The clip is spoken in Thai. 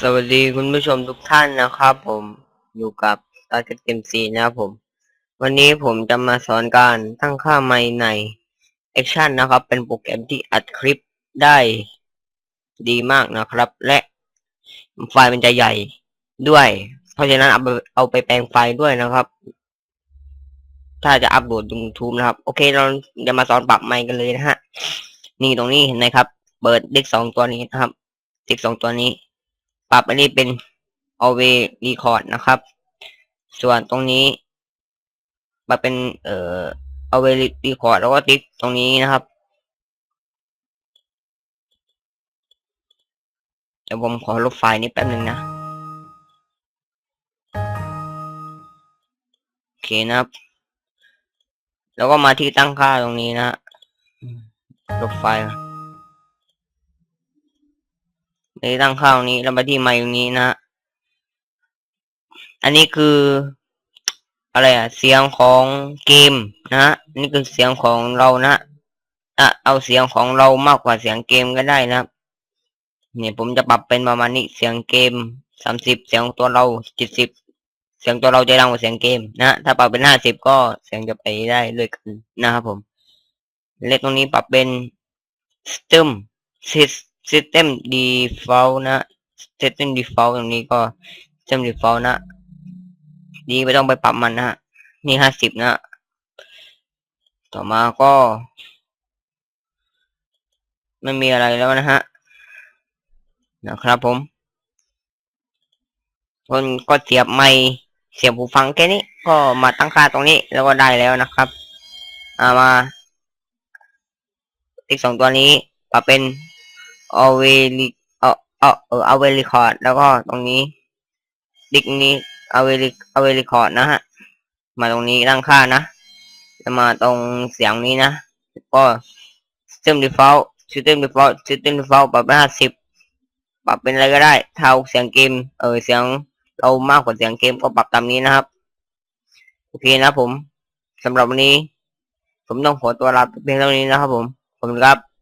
สวัสดีคุณผู้ชมทุกท่านนะครับผมอยู่กับตาเกมซีนะครับผม วันนี้ผมจะมาสอนการตั้งค่าไมค์ใน Action นะครับ เป็นโปรแกรมที่อัดคลิปได้ดีมากนะครับ และไฟล์มันจะใหญ่ด้วย เพราะฉะนั้นเอาไปเอาไปแปลงไฟล์ด้วยนะครับ ถ้าจะอัปโหลด YouTube นะครับ โอเค เราจะมาสอนปรับไมค์กันเลยนะฮะ นี่ตรงนี้เห็นไหมครับ เปิดเด็กสองตัวนี้นะครับเด็กสองตัวนี้ ปรับอันนี้เป็น always record นะครับ ส่วนตรงนี้ปรับเป็นเอ่อ always record แล้วก็ติ๊กตรงนี้นะครับเดี๋ยวผมขอลบไฟล์นี้แป๊บหนึ่งนะโอเคนะครับ แล้วก็มาที่ตั้งค่าตรงนี้นะฮะลบไฟล์ ในตั้งค่าตรงนี้แล้วมาที่มค์ตรงนี้นะอันนี้คือ อะไรอะเสียงของเกมนะฮะนี่คือเสียงของเรานะอะเอาเสียงของเรามากกว่าเสียงเกมก็ได้นะเนี่ยผมจะปรับเป็นประมาณนี้เสียงเกมสามสิบเสียงตัวเราเจ็ดสิบเสียงตัวเราจะดังกว่าเสียงเกมนะถ้าปรับเป็นห้าสิบก็เสียงจะไปได้เลยกันนะครับผม เลขตรงนี้ปรับเป็น system system default นะ system default ตรงนี้ก็ system default นะ ดีไม่ต้องไปปรับมันนะนี่ห้าสิบนะ ต่อมาก็ไม่มีอะไรแล้วนะฮะ นะครับผมคนก็เสียบไมค์เสียบหูฟังแค่นี้ ก็มาตั้งค่าตรงนี้แล้วก็ได้แล้วนะครับ เอามา อีกสองตัวนี้ปรับเป็น always เออเออเออ always record แล้วก็ตรงนี้ ดิกนี้ always always record นะฮะ มาตรงนี้ตั้งค่านะแล้วมาตรงเสียงนี้นะ ก็ system default system default system default ปรับเป็นห้าสิบปรับเป็นอะไรก็ได้เท่าเสียงเกม เออเสียงเรามากกว่าเสียงเกมก็ปรับตามนี้นะครับ โอเคนะผมสำหรับวันนี้ ผมต้องขอตัวลาไปเพียงเท่านี้นะครับผม ขอบคุณครับ